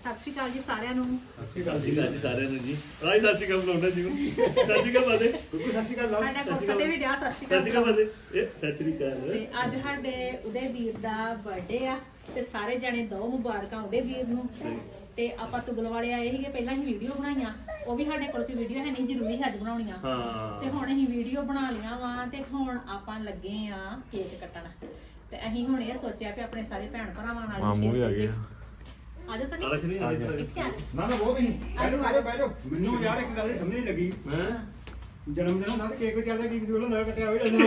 ਸਤਿ ਸ਼੍ਰੀ ਅਕਾਲ ਜੀ ਸਾਰਿਆਂ ਨੂੰ। ਸਤਿ ਸ਼੍ਰੀ ਅਕਾਲ ਜੀ ਸਾਰਿਆਂ ਨੂੰ ਜੀ। ਰਾਜ ਸਤਿ ਸ਼੍ਰੀ ਅਕਾਲ ਬੁਲਾਉਂਦਾ ਜੀ। ਨੂੰ। ਸਤਿ ਸ਼੍ਰੀ ਅਕਾਲ ਬਾਦੇ। ਬਿਲਕੁਲ ਸਤਿ ਸ਼੍ਰੀ ਅਕਾਲ ਲਾਓ। ਸਾਡਾ ਕੋਲ ਫਤਿਹ ਵੀ ਡਿਆ ਸਤਿ ਸ਼੍ਰੀ ਸਤਿ ਸ਼੍ਰੀ ਅਕਾਲ ਅਕਾਲ ਬਾਦੇ। ਇਹ ਸਤਿ ਸ਼੍ਰੀ ਅਕਾਲ। ਤੇ ਅੱਜ ਸਾਡੇ ਉਹਦੇ ਵੀਰ ਦਾ ਬਰਥਡੇ ਆ ਤੇ ਸਾਰੇ ਜਣੇ ਦੋ ਮੁਬਾਰਕਾਂ ਉਹਦੇ ਵੀਰ ਨੂੰ। ਤੇ ਆਪਾਂ ਤੁਗਲ ਵਾਲੇ ਆਏ ਸੀਗੇ ਪਹਿਲਾਂ ਹੀ ਵੀਡੀਓ ਬਣਾਈਆਂ। ਉਹ ਵੀ ਸਾਡੇ ਕੋਲ ਕੋਈ ਵੀਡੀਓ ਹੈ ਨਹੀਂ ਜ਼ਰੂਰੀ ਹੈ ਅੱਜ ਬਣਾਉਣੀਆਂ। ਹਾਂ। ਤੇ ਹੁਣ ਅਸੀਂ ਵੀਡੀਓ ਬਣਾ ਲਿਆ ਵਾ ਤੇ ਹੁਣ ਆਪਾਂ ਲੱਗੇ ਆ ਕੇਕ ਕੱਟਣ। ਤੇ ਅਸੀਂ ਹੁਣ ਇਹ ਸੋਚਿਆ ਕਿ ਆਪਣੇ ਸਾਰੇ ਭੈਣ ਭਰਾਵਾਂ ਨਾਲ ਮਾਮੂ ਵੀ ਆ ਗਏ ਆ। ਜਾ ਸਨੀ। ਆਲਸ਼ ਨਹੀਂ। ਨਾ ਨਾ ਬਹੁਤ ਨਹੀਂ। ਬੈਠੋ ਬੈਠੋ ਬੈਠੋ। ਮੈਨੂੰ ਯਾਰ ਇੱਕ ਗੱਲ ਸਮਝ ਨਹੀਂ ਲੱਗੀ। ਹਾਂ? ਜਨਮ ਦਿਨ ਹੁੰਦਾ ਤੇ ਕੇਕ ਚੱਲਦਾ ਕੀ ਕਿਸੇ ਕੋਲ ਹੁੰਦਾ ਕੱਟਿਆ ਹੋਇਆ। ਜਾਂਦਾ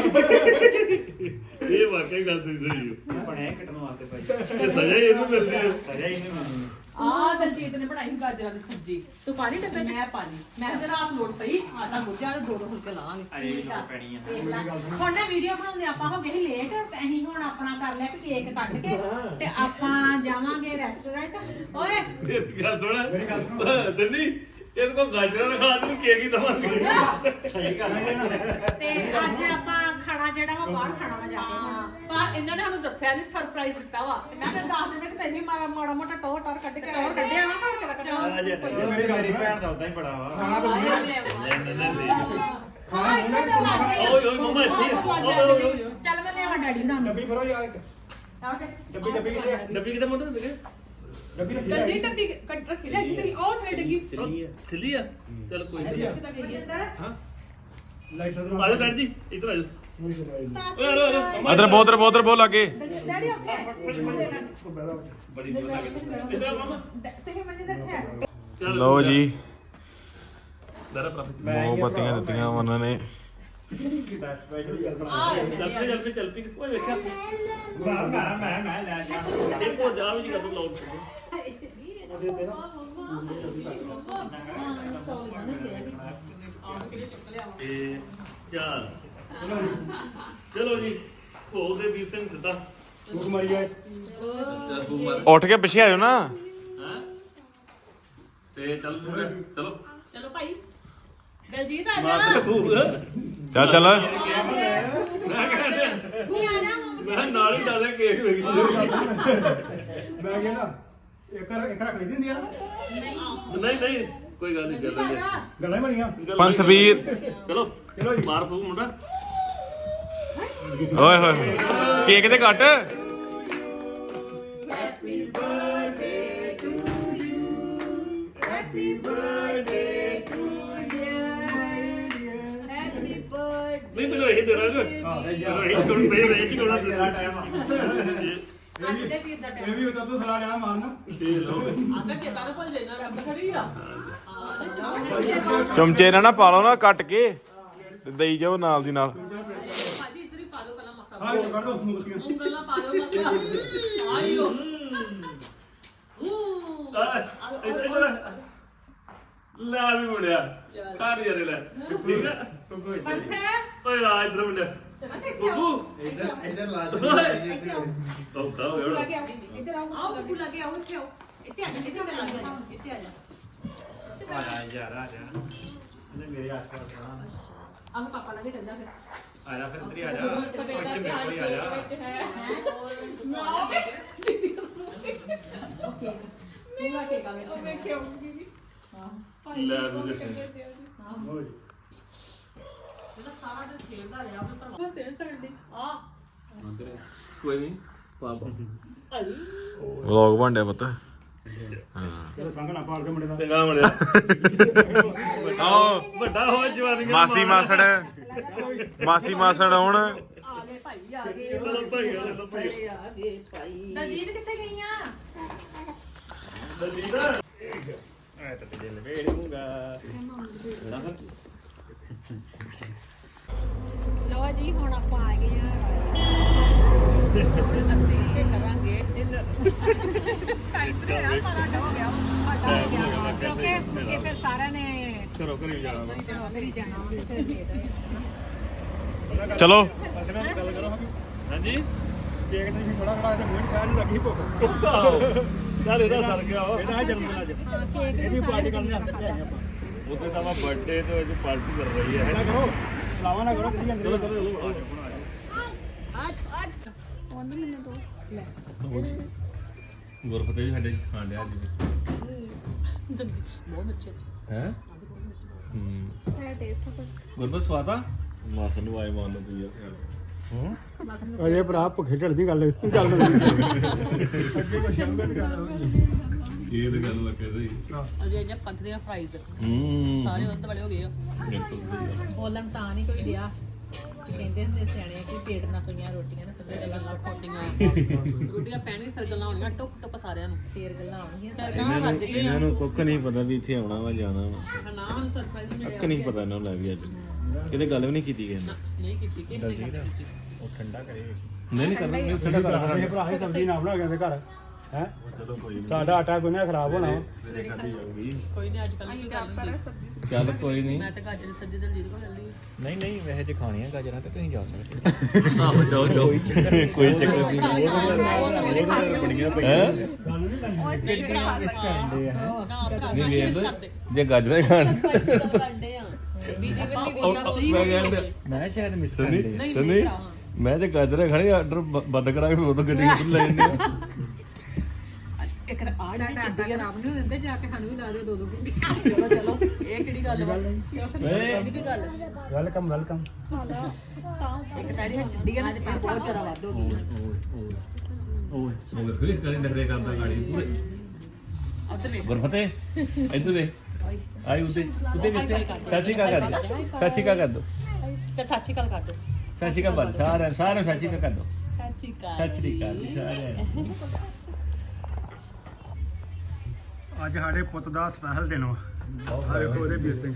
ਇਹ ਵਾਕਈ ਗੱਲ ਤੇ ਸਹੀ ਹੈ। ਬਣਿਆ ਕੱਟਣ ਵਾਸਤੇ ਭਾਈ। ਇਹ ਸਜ਼ਾ ਹੀ ਇਹਨੂੰ ਮਿਲਦੀ ਹੈ। ਸਜ਼ਾ ਹੀ ਨਹੀਂ ਮੰਨਣੀ ਆ ਦਲਜੀਤ ਨੇ ਬਣਾਈ ਸੀ ਗਾਜਰਾਂ ਦੀ ਸਬਜ਼ੀ। ਤੂੰ ਪਾਣੀ ਡੱਬੇ ਚ? ਮੈਂ ਪਾਣੀ ਮੈਂ ਕਿਹਾ ਰਾਤ ਲੋੜ ਪਈ ਆਟਾ ਗੁੱਜਿਆ ਤੇ ਦੋ ਦੋ ਫੁਲਕੇ ਲਾਵਾਂਗੇ। ਅਰੇ ਵੀ ਲੋੜ ਪੈਣੀ ਆ। ਲੈ। ਹੁਣ ਨਾ ਵੀਡੀਓ ਬਣਾਉਂਦੇ ਆਪਾਂ ਹੋ ਗਏ ਸੀ ਲੇਟ ਤੇ ਅਸੀਂ ਹੁਣ ਆਪਣਾ ਕਰ ਲਿਆ ਕਿ ਕੇਕ ਕੱਟ ਕੇ ਤੇ ਆਪਾਂ ਜਾਵਾਂਗੇ ਰੈਸਟੋਰੈਂਟ ਓਏ! ਮੇਰੀ ਗੱਲ ਸੁਣ। ਸਿੰਨੀ ਇਹਦੇ ਕੋ ਗਾਜਰਾਂ ਦਾ ਖਾ ਤੂੰ ਕੇਕ ਹੀ ਦਵਾਂਗੇ। ਸਹੀ ਗੱਲ ਹੈ। ਤੇ ਅੱਜ ਆਪਾਂ ਖਾਣਾ ਜਿਹੜਾ ਵਾ ਬਾਹਰ ਖਾਣਾ ਵਾ ਜਾ ਕੇ। ਪਰ ਇਹਨਾਂ ਨੇ ਸਾਨੂੰ ਦੱਸਿਆ ਨਹੀਂ ਸਰਪ੍ਰਾਈਜ਼ ਦਿੱਤਾ ਵਾ। ਮੈਂ ਕਿਹਾ ਦੱਸ ਦਿੰਦੇ ਕਿ ਤੈਨੂੰ ਮਾੜਾ ਮਾੜਾ ਮੋਟਾ ਟੋਰ ਟਾਰ ਕੱਢ ਕੇ ਹੋਰ ਕੱਢਿਆ ਵਾ ਹੋਰ ਕਿਹਦਾ ਕੱਢਿਆ ਮੇਰੀ ਮੇਰੀ ਭੈਣ ਦਾ ਉਦਾਂ ਹੀ ਬੜਾ ਵਾ। ਖਾਣਾ ਗਈ ਓਏ ਓਏ ਮਮਾ ਇੱਥੇ ਓਏ ਓਏ ਓਏ। ਚੱਲ ਮੈਂ ਲਿਆਵਾਂ ਡੈਡੀ ਹੁਣਾਂ ਨੂੰ। ਡੱਬੀ ਫੜੋ ਯਾਰ ਇੱਕ। ਡੱਬੀ ਡੱਬੀ ਕਿੱਥੇ ਆ? ਡੱਬੀ ਕਿਤੇ ਮੋਟਰ ਦੇ ਡੱਬੀ ਰੱਖੀ ਦਲਜੀਤ ਡੱਬੀ ਕੱਟ ਰੱਖੀ ਲੈ ਜਿੱਤੇ ਉਹ ਸਾਈਡ ਡੱਗੀ ਚਲੀ ਆ। ਚਲੀ ਆ? ਚਲ ਕੋਈ ਨਹੀਂ। ਕਿੱਦਾਂ ਗਈ ਹੈ ਹਾਂ। ਲਾਈਟਰ ਦਾ ਆ ਜਾ ਡੈਡੀ ਜੀ ਇੱਧਰ ਆ ਜਾ। ਨਹੀਂ ਸੁਣਾਈ ਓਏ ਆ ਜਾ ਆ ਜਾ। ਅਦਰ ਬੋਦਰ ਬੋਦਰ ਬੋਲ ਲਾਗੇ ਡੈਡੀ ਉੱਥੇ ਉਹ ਬੈਠਾ ਬੜੀ ਦੂਰ ਲੱਗ ਇੱਧਰ ਆ ਮਮਾ। ਤੇ ਮੰਨੇ ਰੱਖਿਆ? ਚੱਲ ਲਓ ਜੀ। ਦਰਾ ਪ੍ਰਾਪਤ ਮੋਮਬੱਤੀਆਂ ਦਿੱਤੀਆਂ ਉਹਨਾਂ ਨੇ। ਆ ਚੱਲ ਪੀ ਚੱਲ ਪੀ ਚੱਲ ਪੀ ਓਏ ਵੇਖਿਆ। ਮੈਂ ਮੈਂ ਮੈਂ ਮੈਂ ਲੈ। ਜਾ ਇੱਕ ਹੋਰ ਜਾ ਵੀ ਜੀ ਕਦੋਂ ਲਾਉਣ ਉਹਦੇ ਤੇ ਨਾ। ਤੇ ਚੱਲ। ਚਲੋ ਜੀ। ਭੋਗ ਦੇ ਵੀਰ ਸਿੰਘ ਸਿੱਧਾ। ਮੁਖ ਮਾਰੀ ਆਏ ਚੱਲ ਤੂੰ ਮਾਰ ਉੱਠ ਕੇ ਪਿੱਛੇ ਆਇਓ ਨਾ। ਹਾਂ? ਤੇ ਚੱਲ ਮੁੰਡੇ ਚਲੋ। ਚਲੋ ਭਾਈ। ਦਲਜੀਤ ਆ ਮਾਰ ਜਾ ਭੂਗ। ਚੱਲ ਚੱਲ। ਮੈਂ ਕਹਿੰਦਾ ਆ ਜਾ ਮੈਂ ਨਾਲ ਹੀ ਡਾਦੇ ਕੇਕ ਵੇਖ। ਮੈਂ ਗਿਆ ਨਾ ਇੱਕ ਇੱਕ ਰੱਖ ਲਈ ਦਿੰਦੀ ਆ? ਨਹੀਂ ਨਹੀਂ ਕੋਈ ਗੱਲ ਨਹੀਂ ਚੱਲ ਰਹੀ ਹੈ ਗੱਲਾਂ ਹੀ ਬਣੀਆਂ। ਪੰਥ ਵੀਰ ਚਲੋ ਚਲੋ ਜੀ। ਮਾਰ ਫੂਕ ਮੁੰਡਾ। ਓਏ ਹੋਏ ਹੋਏ ਕੇਕ ਤੇ ਕੱਟ ਹੈਪੀ ਬਰਥਡੇ ਨਹੀਂ ਮੈਨੂੰ ਇਹ ਦੇਣਾ ਕਿ ਹਾਂ ਇਹ ਕੋਲ ਪੇ ਰਹੇ ਸੀ ਕੋਲ ਤੇਰਾ ਟਾਈਮ ਆ। ਅੱਜ ਦੇ ਵੀਰ ਦਾ ਇਹ ਵੀ ਉਤਾਂ ਤੋਂ ਸਲਾ ਲਿਆ ਮਾਰਨਾ। ਆਂਦਾ ਚੇਤਾ ਨਾ ਭੁੱਲ ਜਾਣਾ ਰੱਬ ਖੜੀ ਆ। ਹਾਂ ਤੇ ਚਲੋ ਚਮਚੇ ਨਾਲ ਨਾ ਪਾ ਲਓ ਨਾ ਕੱਟ ਕੇ ਤੇ ਦੇਈ ਜਾਓ ਨਾਲ ਦੀ ਨਾਲ। ਭਾਜੀ ਇੱਧਰ ਹੀ ਪਾ ਦਿਓ ਪਹਿਲਾਂ ਮਸਾਲਾ ਹਾਂ ਕੱਢ ਦੋ ਮੁਸਕੀਆਂ ਉਂਗਲ ਨਾਲ ਪਾ ਦਿਓ ਮਸਾਲਾ ਆਇਓ। ਊ ਇੱਧਰ ਇੱਧਰ ਲੈ। ਵੀ ਮੁੰਡਿਆ। ਰਹੀ ਯਾਰੇ ਲੈ। ਠੀਕ ਆ? ਪੰਥੇ ਓਏ ਆ ਇੱਧਰ ਮੁੰਡਿਆ। ਬੱਬੂ ਇਧਰ ਇਧਰ ਲਾ ਔਖਾ ਹੋ ਗਿਆ ਹੁਣ। ਆਓ ਬੱਬੂ ਲੱਗੇ ਆਓ ਇੱਥੇ ਆਓ। ਇੱਥੇ ਆ ਜਾ ਇੱਥੇ ਆ ਲੱਗ ਜਾ ਇੱਥੇ ਆ ਜਾ। ਆ ਜਾ। ਯਾਰ ਆ ਜਾ। ਇਹਨੇ ਮੇਰੇ ਆਸ-ਪਾਸ ਰਹਿਣਾ ਆਹ ਪਾਪਾ ਲੱਗੇ ਚੱਲ ਜਾ ਫਿਰ। ਆ ਜਾ ਫਿਰ ਹੀ ਆ ਜਾ। ਇੱਥੇ ਮੇਰੇ ਕੋਲ ਹੀ ਆ ਜਾ। ਪੂਰਾ ਕੇਕ ਆਵੇ ਉਹ ਮੈਂ ਖਿਆਉਂਗੀ ਲੈ ਵੀ ਲੈ। ਹੋ। ਜੀ। ਜਿਹੜਾ ਸਾਰਾ ਦਿਨ ਖੇਡਦਾ ਰਿਹਾ ਉਹਦੇ ਪਰ ਸਿਰ ਸੜਦੀ ਆ। ਕੋਈ ਨਹੀਂ ਪਾਪਾ ਵਲੌਗ ਬਣਿਆ ਪੁੱਤ। ਹਾਂ। ਚਲੋ ਸੰਗ ਨਾ ਪਾੜ ਕੇ ਮੁੰਡੇ ਦਾ। ਚੰਗਾ ਮੁੰਡਿਆ ਆਓ। ਵੱਡਾ ਹੋ ਜਵਾਨੀ ਮਾਸੀ ਮਾਸੜ। ਮਾਸੀ ਮਾਸੜ ਆਉਣ। ਆ ਗਏ ਭਾਈ ਆ ਗਏ। ਚਲੋ ਭਾਈ ਆ ਚਲੋ ਭਾਈ। ਆ ਗਏ ਭਾਈ। ਦਲਜੀਤ ਕਿੱਥੇ ਗਈਆਂ? ਦਲਜੀਤ। ਐ ਤਾਂ ਤੇ ਲਵੇੜ ਦੂੰਗਾ ਲਓ ਜੀ ਹੁਣ ਆਪਾਂ ਆ ਗਏ ਆ। ਥੋੜੇ ਦੱਸੇ ਕੇ ਕਰਾਂਗੇ ਡਿਨਰ ਕਿਉਂਕਿ ਕਿਉਂਕਿ ਫਿਰ ਸਾਰਿਆਂ ਨੇ ਕਰੋ ਕਰੀ ਜਾਣਾ ਚਲੋ। ਜਾਣਾ ਦੇ ਦੋ ਅਸਲ ਵਿੱਚ ਗੱਲ ਕਰੋ ਹਾਂ ਹਾਂਜੀ ਕੇਕ ਤੇ ਵੀ ਥੋੜਾ ਖੜਾ ਤੇ ਮੂੰਹ ਖਾਣ ਨੂੰ ਲੱਗੀ ਭੁੱਖ। ਚੱਲ ਇਹਦਾ ਸਰ ਗਿਆ ਇਹਦਾ ਜਨਮ ਦਿਨ ਅੱਜ। ਕੇਕ ਵੀ ਪਾਰਟੀ ਕਰਨ ਆਏ ਆਪਾਂ। ਉਹਦੇ ਤਾਂ ਵਾ ਬਰਥਡੇ ਤੇ ਅੱਜ ਪਾਰਟੀ ਕਰ ਰਹੀ ਹੈ। ਨਾ ਕਰੋ। ਸਲਾਵਾ ਨਾ ਕਰੋ ਕਿਹਦੀ ਜਾਂਦੇ ਚਲੋ ਚਲੋ ਚਲੋ ਆ ਜਾਓ। ਅੱਜ ਅੱਜ ਉਹਨੂੰ ਮੈਨੂੰ ਦੋ ਲੈ ਗੁਰਫਤੇ ਵੀ ਸਾਡੇ ਖਾਣ ਡਿਆ ਜੀ ਬਹੁਤ ਅੱਛੇ ਅੱਛੇ। ਹੈ? ਹੂੰ ਸਾਰਾ ਟੇਸਟ ਹੈ ਗੁਰਬਤ ਸਵਾਦਾ ਮਾਸ ਨੂੰ ਆਏ ਮਾਨ ਨੂੰ ਪੀਆ ਹੂੰ? ਅਜੇ ਭਰਾ ਭੁੱਖੇ ਢੜ ਦੀ ਗੱਲ ਗੱਲ ਅੱਗੇ ਤੇ ਗੱਲ ਇਹ ਤਾਂ ਗੱਲ ਲੱਗੇ ਸਹੀ ਅਜੇ ਜੇ ਪੰਥ ਦੀਆਂ ਫਰਾਈਜ਼ ਹੂੰ। ਸਾਰੇ ਉਹਦੇ ਵਾਲੇ ਹੋ ਗਏ ਆ। ਬਿਲਕੁਲ ਸਹੀ ਗੱਲ ਬੋਲਣ ਤਾਂ ਨਹੀਂ ਕੋਈ ਦਿਆ ਕਹਿੰਦੇ ਹੁੰਦੇ ਸਿਆਣੇ ਕਿ ਪੇਟ ਨਾ ਪਈਆਂ ਰੋਟੀਆਂ ਨਾ ਸੱਜੇ ਗੱਲਾਂ ਨਾਲ ਖੋਟੀਆਂ। ਰੋਟੀਆਂ ਪੈਣੀ ਫਿਰ ਗੱਲਾਂ ਹੋਣੀਆਂ ਟੁੱਕ ਟੁੱਕ ਸਾਰਿਆਂ ਨੂੰ। ਫੇਰ ਗੱਲਾਂ ਆਉਣਗੀਆਂ ਫਿਰ ਕਹਾਂ ਰੱਜ ਗਏ ਇਹਨਾਂ ਨੂੰ ਕੁੱਖ ਨਹੀਂ ਪਤਾ ਵੀ ਇੱਥੇ ਆਉਣਾ ਵਾ ਜਾਣਾ ਵਾ। ਨਾ ਹੁਣ ਸਰਪ੍ਰਾਈਜ਼ ਮਿਲਿਆ ਕੁੱਖ ਨਹੀਂ ਪਤਾ ਇਹਨਾਂ ਨੂੰ ਲੈ ਵੀ ਅੱਜ। ਕਿਤੇ ਗੱਲ ਵੀ ਨਹੀਂ ਕੀਤੀ ਗਏ ਨਹੀਂ ਕੀਤੀ। ਕਿ ਨਹੀਂ ਕੀਤੀ। ਉਹ ਠੰਡਾ ਕਰੇ। ਨਹੀਂ ਨਹੀਂ ਕਰਨਾ ਨਹੀਂ ਠੰਡਾ ਕਰ ਇਹ ਭਰਾ ਹੀ ਸਬਜ਼ੀ ਨਾ ਬਣਾ ਕੇ ਘਰ। ਹੈ? ਚਲੋ ਕੋਈ ਸਾਡਾ ਆਟਾ ਗੁੰਨਿਆ ਖਰਾਬ ਹੋਣਾ। ਸਵੇਰੇ ਖਾਦੀ ਜਾਊਗੀ ਕੋਈ ਨਹੀਂ ਅੱਜ ਕੱਲ੍ਹ ਕੀ ਕਰ ਲੈਂਦੀ ਚੱਲ ਕੋਈ ਨਹੀਂ ਮੈਂ ਤਾਂ ਗਾਜਰ ਸਬਜ਼ੀ ਦਲਜੀਤ ਕੋਲ ਲੈ ਲਈ ਨਹੀਂ ਨਹੀਂ ਵੈਸੇ ਜੇ ਖਾਣੀਆਂ ਗਾਜਰਾਂ ਤੇ ਤੁਸੀਂ ਜਾ ਸਕਦੇ ਆਹੋ ਜਾਓ ਜਾਓ। ਕੋਈ ਚੱਕਰ ਨਹੀਂ। ਬੜੀਆਂ ਪਈਆਂ ਨਹੀਂ। ਵੇਖ ਲਓ। ਜੇ ਗਾਜਰਾਂ ਹੀ ਖਾਣ। ਕੰਡੇ ਆ। ਬੀਜੀ ਵੀ ਨਹੀਂ ਮੈਂ ਸ਼ਾਇਦ ਮਿਸ ਸੁਣੀ ਸੁਣੀ ਮੈਂ ਤੇ ਗਾਜਰਾਂ ਖਾਣੇ ਆਰਡਰ ਬੰਦ ਕਰਾ ਕੇ ਉਦੋਂ ਗੱਡੀ ਉੱਪਰ ਲੈ ਜਾਂਦੇ ਆ। ਇੱਕ ਆੜ ਨਹੀਂ ਹੁੰਦੇ ਜਾ ਕੇ ਸਾਨੂੰ ਵੀ ਲਾ ਦਿਓ ਦੋ ਦੋ ਗੁੱਟੀ ਚਲੋ ਚਲੋ ਇਹ ਕਿਹੜੀ ਗੱਲ ਵਾ? ਇਹਦੀ ਵੀ ਗੱਲ। ਵੈਲਕਮ ਵੈਲਕਮ ਇੱਕ ਤਾੜੀ ਹੱਡੀ ਆ ਨਾ ਇਹ ਬਹੁਤ ਜ਼ਿਆਦਾ ਵੱਧ ਹੋ ਗਈ। ਓਏ ਉਹ ਵੇਖੋ ਕਰੀ ਨਖਰੇ ਕਰਦਾ ਗਾੜੀ। ਪੂਰੇ ਉਧਰ ਵੇਖ। ਗੁਰਫਤੇ ਇੱਧਰ ਵੇ ਆਈ ਉਤੇ ਉਤੇ ਵਿੱਚ ਸੱਚੀ ਕਾ ਕਰ ਦੋ। ਸੱਚੀ ਕਾ ਕਰ ਦੋ। ਤੇ ਸੱਚੀ ਗੱਲ ਕਰ ਦੋ। ਸੱਚੀ ਕਾ ਬਾਤ ਸਾਰੇ ਸਾਰੇ ਸੱਚੀ ਕਾ ਕਰ ਦੋ। ਸੱਚੀ ਗੱਲ ਸੱਚੀ ਕਾ ਸਾਰੇ ਅੱਜ ਸਾਡੇ ਪੁੱਤ ਦਾ ਸਪੈਸ਼ਲ ਦਿਨ ਵਾ। ਆ ਵੇਖੋ ਉਹਦੇ ਵੀਰ ਸਿੰਘ।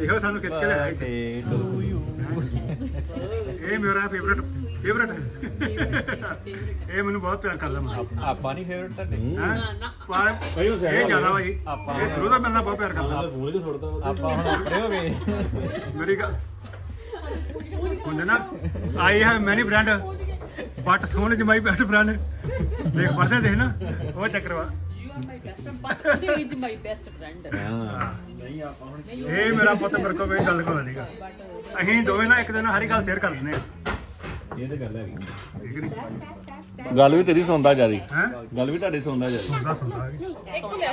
ਇਹੋ ਸਾਨੂੰ ਖਿੱਚ ਕੇ ਲਿਆਇਆ ਇੱਥੇ। ਤੇ ਟੂ ਯੂ ਇਹ ਮੇਰਾ ਫੇਵਰਟ ਫੇਵਰਟ ਇਹ ਮੈਨੂੰ ਬਹੁਤ ਪਿਆਰ ਕਰਦਾ ਮੈਂ। ਆਪਾਂ ਨਹੀਂ ਫੇਵਰਟ ਤੁਹਾਡੇ। ਹੈ? ਪਰ ਇਹ ਜ਼ਿਆਦਾ ਜੀ। ਇਹ ਸ਼ੁਰੂ ਤੋਂ ਮੇਰੇ ਨਾਲ ਬਹੁਤ ਪਿਆਰ ਕਰਦਾ। ਫੋਨ ਕੇ ਛੋੜਦਾ ਆਪਾਂ ਹੁਣ ਆਪਣੇ ਹੋ ਗਏ। ਮੇਰੀ ਗੱਲ ਹੁੰਦੇ ਨਾ ਆਈ ਹੈ ਮੈਨੀ ਫਰੈਂਡ ਬਟ ਸੋਹਣ ਜਮਾਈ ਬੈਸਟ ਫਰੈਂਡ ਦੇਖ ਪੜਦੇ ਦੇਖ ਨਾ ਉਹ ਚੱਕਰ ਵਾ। ਇਹ ਮੇਰਾ ਪੁੱਤ ਮੇਰੇ ਕੋਲ ਕੋਈ ਗੱਲ ਕੋਈ ਨਹੀਂਗਾ ਅਸੀਂ ਦੋਵੇਂ ਨਾ ਇੱਕ ਦਿਨ ਹਰ ਇੱਕ ਗੱਲ ਸ਼ੇਅਰ ਕਰ ਦਿੰਦੇ ਆ ਇਹ ਤੇ ਗੱਲ ਹੈਗੀ। ਠੀਕ ਨਹੀਂ ਗੱਲ ਵੀ ਤੇਰੀ ਸੁਣਦਾ ਜਿਆਦੀ ਹੈ? ਗੱਲ ਵੀ ਤੁਹਾਡੀ ਸੁਣਦਾ ਜਿਆਦੀ ਸੁਣਦਾ ਸੁਣਦਾ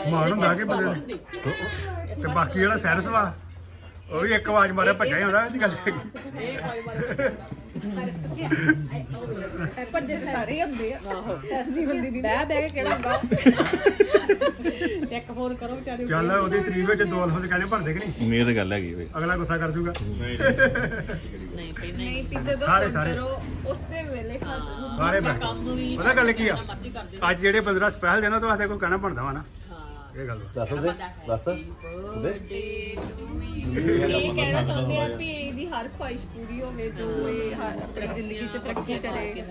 ਮਾਣ ਹੁੰਦਾ ਕਿ ਬੰਦੇ ਨੂੰ। ਤੇ ਬਾਕੀ ਜਿਹੜਾ ਸੈਰਸ ਵਾ ਉਹ ਵੀ ਇੱਕ ਆਵਾਜ਼ ਮਾਰਿਆ ਭੱਜਿਆ ਹੀ ਆਉਂਦਾ ਇਹਦੀ ਗੱਲ ਹੈਗੀ। ਇਹ ਕੋਈ ਵਾਰ ਭੱਜੇ ਸਾਰੇ ਹੁੰਦੇ ਆ ਆਹੋ ਸੱਚੀ ਬੰਦੀ ਦੀ ਬਹਿ ਬਹਿ ਕੇ ਕਿਹੜਾ ਹੁੰਦਾ ਇੱਕ ਫੋਨ ਕਰੋ ਵਿਚਾਰੇ ਚੱਲ ਉਹਦੀ ਤਰੀਕ ਵਿੱਚ ਦੋ ਲਫ਼ਜ਼ ਕਹਿਣੇ ਭਰਦੇ ਕਿ ਨਹੀਂ? ਇਹ ਤੇ ਗੱਲ ਹੈਗੀ ਵੇ ਅਗਲਾ ਗੁੱਸਾ ਕਰ ਜੂਗਾ ਨਹੀਂ ਪਈ ਨਹੀਂ ਸਾਰੇ ਸਾਰੇ ਉਸੇ ਵੇਲੇ ਖਾ ਸਾਰੇ ਬੈਠ। ਕੰਮ ਨੂੰ ਵੀ ਪਤਾ ਗੱਲ ਕੀ ਆ? ਅੱਜ ਜਿਹੜੇ ਬੰਦੇ ਦਾ ਸਪੈਸ਼ਲ ਦੇਣਾ ਤੁਹਾਡੇ ਕੋਈ ਕਹਿਣਾ ਬਣਦਾ ਵਾ ਨਾ। ਇਹ ਗੱਲ। ਦੱਸ ਦੇ ਦੱਸ। ਦੇ ਇਹ ਕਹਿਣਾ ਚਾਹੁੰਦੇ ਆ ਵੀ ਇਹਦੀ ਹਰ ਖੁਆਇਸ਼ ਪੂਰੀ ਹੋਵੇ ਜੋ ਇਹ ਹਰ- ਆਪਣੀ ਜ਼ਿੰਦਗੀ 'ਚ ਤਰੱਕੀ ਕਰੇ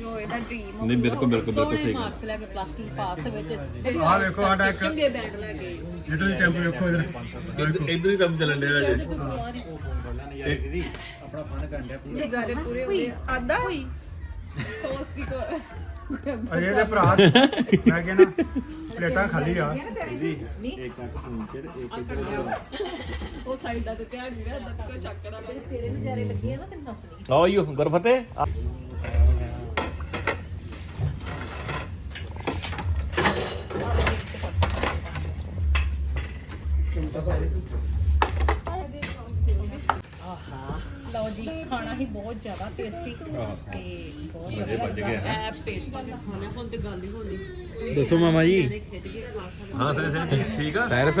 ਜੋ ਇਹਦਾ ਡ੍ਰੀਮ ਨਹੀਂ ਬਿਲਕੁਲ ਬਿਲਕੁਲ ਬਿਲਕੁਲ ਸਹੀ ਗੱਲ। ਮਾਰਕਸ ਲੈ ਕੇ ਪਲੱਸ 2 ਪਾਸ ਹੋਵੇ ਤੇ ਆਹ ਵੇਖੋ ਸਾਡਾ ਇੱਕ ਚੰਗੇ ਬੈਂਡ ਲੈ ਕੇ। ਲਿਟਲ ਟੈਂਪੂ ਵੇਖੋ ਇਧਰ। ਇਧਰ ਹੀ ਕੰਮ ਚੱਲਣ ਡਿਆ ਜੇ ਦੀਦੀ ਆਪਣਾ ਫਨ ਕਰਨ ਡਿਆ ਪੂਰਾ ਗੁਜ਼ਾਰੇ ਪੂਰੇ ਹੋਏ ਆਦਾ ਹੋਈ ਸੌਸ ਦੀ ਕੋ ਅਜੇ ਦੇ ਭਰਾ ਮੈਂ ਕਹਿੰਦਾ ਪਲੇਟਾਂ ਖਾਲੀ ਆ। ਇੱਕ ਪੁੰਚਰ ਇੱਕ ਇੱਧਰ ਉਹ ਸਾਈਡਾਂ ਤੇ ਧਿਆਨ ਨਹੀਂ ਰੱਖਦਾ ਕੋਈ ਚੱਕਦਾ ਪਏ ਤੇਰੇ ਨਜ਼ਾਰੇ ਲੱਗੇ ਆ ਨਾ ਤੈਨੂੰ ਦੱਸਣੀ ਆਓ ਯੋ ਗੁਰਫਤੇ ਲਓ ਜੀ ਖਾਣਾ ਹੀ ਬਹੁਤ ਜ਼ਿਆਦਾ ਟੇਸਟੀ ਤੇ ਬਹੁਤ ਮਜ਼ੇ ਵੱਜ ਗਏ ਐ ਪੇਟ ਪਾ ਕੇ ਖਾਣੇ ਹੁਣ ਤੇ। ਗੱਲ ਹੀ ਹੋਣੀ ਦੱਸੋ ਮਾਮਾ ਜੀ। ਖਿੱਚ ਕੇ ਹਾਂ। ਸਹੀ ਸਹੀ ਠੀਕ ਆ? ਸੈਰਸ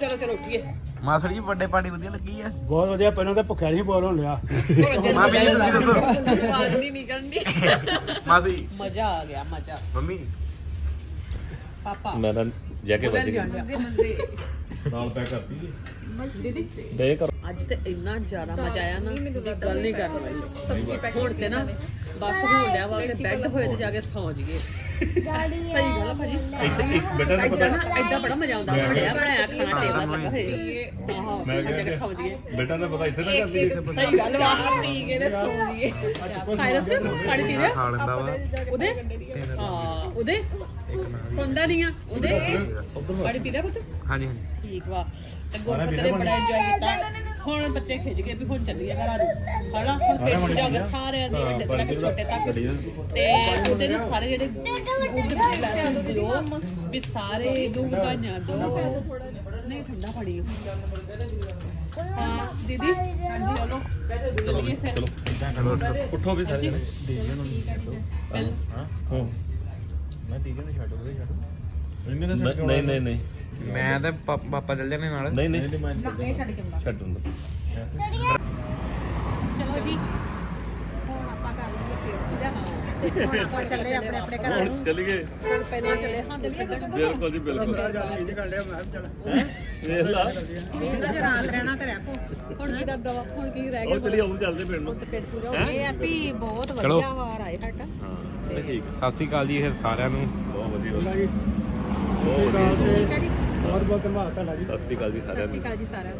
ਚਲੋ ਚਲੋ ਉੱਠੀਏ। ਮਾਸੜ ਜੀ ਵੱਡੇ ਪਾਰਟੀ ਵਧੀਆ ਲੱਗੀ ਆ? ਬਹੁਤ ਵਧੀਆ ਪਹਿਲਾਂ ਤਾਂ ਭੁੱਖਿਆ ਨਹੀਂ ਬੋਲ ਹੋਣ ਲਿਆ ਮਾਮੀ ਜੀ ਤੁਸੀਂ ਦੱਸੋ। ਆਵਾਜ਼ ਨਹੀਂ ਨਿਕਲਦੀ ਮਾਸੀ। ਮਜ਼ਾ ਆ ਗਿਆ ਮਜ਼ਾ। ਮੰਮੀ। ਪਾਪਾ। ਮੈਂ ਤਾਂ ਜਾ ਕੇ ਵੱਜ ਮੰਦੇ ਮੰਦੇ ਨਾਲ ਪੈਕ ਕਰਤੀ। ਦੇ ਕਰ। ਅੱਜ ਤੇ ਇੰਨਾ ਜ਼ਿਆਦਾ ਮਜ਼ਾ ਆਇਆ ਨਾ ਵੀ ਗੱਲ ਨਹੀਂ ਕਰਨ ਵਾਲੀ। ਸਬਜ਼ੀ ਪੈਕ ਹੁਣ ਤੇ ਨਾ ਬਸ ਹੋਣ ਡਿਆ ਵਾ ਕਿ ਬੈੱਡ ਹੋਏ ਤੇ ਜਾ ਕੇ ਸੌਂ ਜੀਏ ਸਹੀ ਗੱਲ ਆ ਭਾਜੀ। ਇੱਕ ਇੱਕ ਬੇਟਾ ਨੂੰ ਪਤਾ ਨਾ ਏਦਾਂ ਬੜਾ ਮਜ਼ਾ ਆਉਂਦਾ ਬਣਿਆ ਬਣਾਇਆ ਖਾਣਾ ਟੇਬਲ ਲੱਗਾ ਹੋਏ ਆਹੋ ਮੈਂ ਕਿਹਾ ਸੌਂ ਜੀਏ ਬੇਟਾ ਦਾ ਪਤਾ ਇੱਥੇ ਨਾ ਕਰਦੀ ਇੱਥੇ ਪਤਾ ਸਹੀ ਗੱਲ ਵਾ ਪੀ ਕੇ ਤੇ ਸੌਂ ਜੀਏ ਖਾਇਰਸ ਪਾਣੀ ਪੀ ਰਿਹਾ ਉਹਦੇ? ਹਾਂ ਉਹਦੇ? ਸੁਣਦਾ ਨਹੀਂ ਆ। ਉਹਦੇ? ਪਾਣੀ ਪੀ ਰਿਹਾ ਪੁੱਤ? ਹਾਂਜੀ ਹਾਂਜੀ। ਠੀਕ ਵਾ। ਤੇ ਗੁਰਪਤ ਨੇ ਬੜਾ ਇੰਜੋਏ ਕੀਤਾ। ਹੁਣ ਬੱਚੇ ਖਿੱਚ ਗਏ ਵੀ ਹੁਣ ਚੱਲੀਏ ਘਰਾਂ ਨੂੰ ਹਣਾ ਹੁਣ ਪਿੰਡ ਜਾ ਕੇ ਸਾਰਿਆਂ ਦੇ ਵੱਡੇ ਤੋਂ ਲੈ ਕੇ ਛੋਟੇ ਤੱਕ। ਤੇ ਉਹਦੇ ਨੂੰ ਸਾਰੇ ਜਿਹੜੇ ਦਿਓ ਵੀ ਸਾਰੇ ਨੂੰ ਵਧਾਈਆਂ ਦੋ। ਨਹੀਂ ਠੰਡਾ ਪੜੀ ਹਾਂ ਦੀਦੀ? ਹਾਂਜੀ ਚਲੋ ਚੱਲੀਏ ਫਿਰ। ਉੱਠੋ ਵੀ ਸਾਰੇ ਪਹਿਲ ਮੈਂ ਠੀਕ ਹੈ। ਛੱਡ ਉਹਦੇ ਛੱਡ। ਇਹਨੇ ਤਾਂ ਨਹੀਂ ਨਹੀਂ ਨਹੀਂ। ਮੈਂ ਤਾਂ ਪਾਪਾ ਚੱਲ ਜਾਣੇ ਨਾਲ। ਨਹੀਂ ਨਹੀਂ। ਨਾ ਇਹ ਛੱਡ ਕੇ ਆਉਂਦਾ ਛੱਡ ਚਲੋ ਜੀ। ਹੁਣ ਆਪਾਂ ਕਰ ਲਈਏ ਪੇਟ ਪੂਜਾ ਤੇ ਹੁਣ ਆਪਾਂ ਚੱਲੇ ਆਪਣੇ ਆਪਣੇ ਘਰਾਂ। ਨੂੰ ਹੁਣ ਚੱਲੀਏ। ਪਹਿਲਾਂ ਚੱਲੇ। ਹੱਥ ਛੱਡਣ ਬਿਲਕੁਲ ਜੀ ਬਿਲਕੁਲ। ਇੰਜ ਕਰ ਲਿਆ ਮੈਂ ਚੱਲ। ਵੇਖ ਲਾ। ਇਹਨਾਂ ਦੇ ਰਾਤ ਰਹਿਣਾ ਤੇ ਰਹਿ ਪੋ। ਹੁਣ ਕੀ ਕਰਦਾ ਵਾ? ਹੁਣ ਕੀ ਰਹਿ ਗਿਆ ਉਹ ਚੱਲੀ ਉਹ ਚੱਲਦੇ ਪਿੰਡ ਨੂੰ। ਇਹ ਆ ਵੀ ਬਹੁਤ ਚਲੋ। ਵਧੀਆ ਵਾਰ ਆਏ ਸਾਡਾ। ਹਾਂ ਠੀਕ ਹੈ ਸਤਿ ਸ੍ਰੀ ਅਕਾਲ ਜੀ ਫਿਰ ਸਾਰਿਆਂ ਨੂੰ। ਬਹੁਤ ਵਧੀਆ। ਬਹੁਤ ਵਧੀਆ। ਠੀਕ ਹੈ ਜੀ। ਬਹੁਤ ਬਹੁਤ ਧੰਨਵਾਦ ਤੁਹਾਡਾ ਜੀ। ਸਤਿ ਸ਼੍ਰੀ ਅਕਾਲ ਜੀ ਸਾਰਿਆਂ ਸਤਿ ਸ਼੍ਰੀ ਨੂੰ ਅਕਾਲ ਜੀ ਸਾਰਿਆਂ ਨੂੰ।